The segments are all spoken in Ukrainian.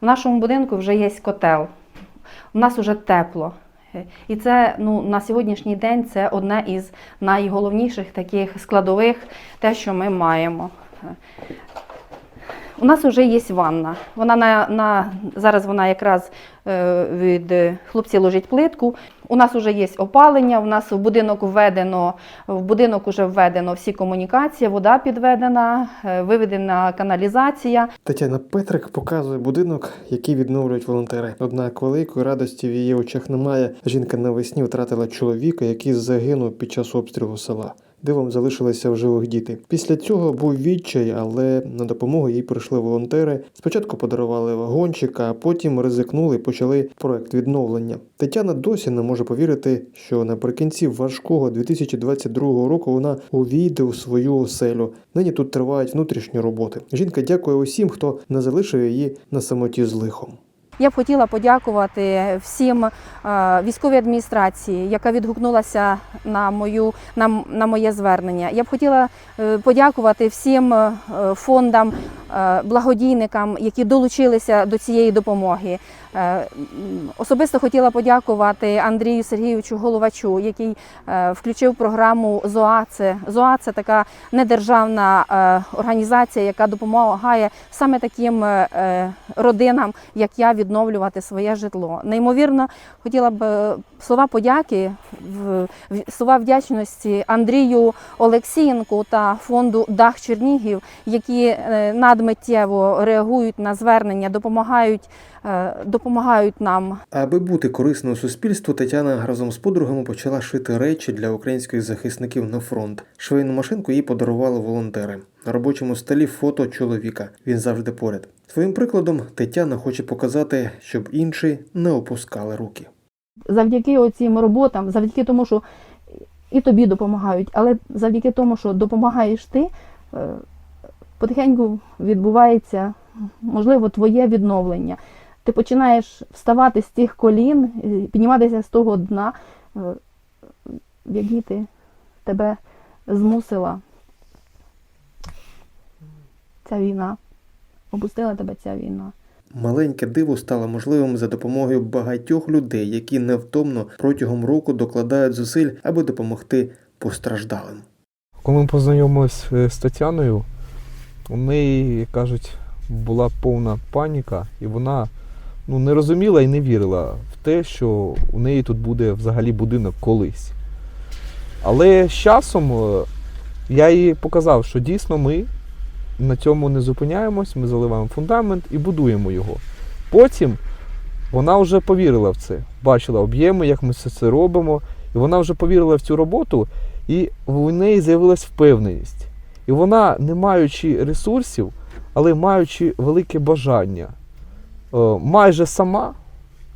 У нашому будинку вже є котел, у нас вже тепло. І це ну, на сьогоднішній день це одне із найголовніших таких складових, те, що ми маємо. У нас вже є ванна. Вона на, на зараз вона якраз е, від е, хлопців ложить плитку. У нас вже є опалення. У нас в будинок введено в будинок вже введено всі комунікації, вода підведена, е, виведена каналізація. Тетяна Петрик показує будинок, який відновлюють волонтери. Однак великої радості в її очах немає. Жінка навесні втратила чоловіка, який загинув під час обстрілу села. Дивом залишилися в живих діти. Після цього був відчай, але на допомогу їй прийшли волонтери. Спочатку подарували вагончик, а потім ризикнули і почали проект відновлення. Тетяна досі не може повірити, що наприкінці важкого 2022 року вона увійде у свою оселю. Нині тут тривають внутрішні роботи. Жінка дякує усім, хто не залишив її на самоті з лихом. Я б хотіла подякувати всім е, військовій адміністрації, яка відгукнулася на мою на, на моє звернення. Я б хотіла е, подякувати всім е, фондам, благодійникам, які долучилися до цієї допомоги. Особисто хотіла подякувати Андрію Сергійовичу Головачу, який включив програму ЗОАЦЕ. ЗОА це така недержавна організація, яка допомагає саме таким родинам, як я, відновлювати своє житло. Неймовірно, хотіла б е, слова подяки, слова вдячності Андрію Олексієнку та фонду Дах Чернігів, які е, надмиттєво реагують на звернення, допомагають, е, допомагають нам Аби бути корисною суспільству, Тетяна разом з подругами почала шити речі для українських захисників на фронт. Швейну машинку їй подарували волонтери. На робочому столі фото чоловіка. Він завжди поряд. Своїм прикладом Тетяна хоче показати, щоб інші не опускали руки. завдяки оцим роботам, завдяки тому, що і тобі допомагають, але завдяки тому, що допомагаєш ти, е, потихеньку відбувається, можливо, твоє відновлення. Ти починаєш вставати з тих колін, підніматися з того дна, е, в який ти тебе змусила ця війна. Опустила тебе ця війна. Маленьке диво стало можливим за допомогою багатьох людей, які невтомно протягом року докладають зусиль, аби допомогти постраждалим. Коли ми познайомились е, з Тетяною, у неї, як кажуть, була повна паніка, і вона ну, не розуміла і не вірила в те, що у неї тут буде взагалі будинок колись. Але з часом е, я їй показав, що дійсно ми на цьому не зупиняємось, ми заливаємо фундамент і будуємо його. Потім вона вже повірила в це, бачила об'єми, як ми все це робимо, і вона вже повірила в цю роботу, і у неї з'явилась впевненість. І вона, не маючи ресурсів, але маючи велике бажання, е, майже сама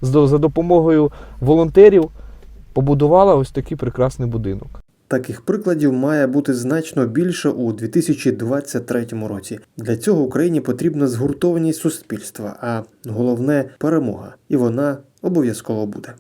за допомогою волонтерів побудувала ось такий прекрасний будинок. Таких прикладів має бути значно більше у 2023 році. Для цього Україні потрібна згуртованість суспільства, а головне перемога, і вона обов'язково буде.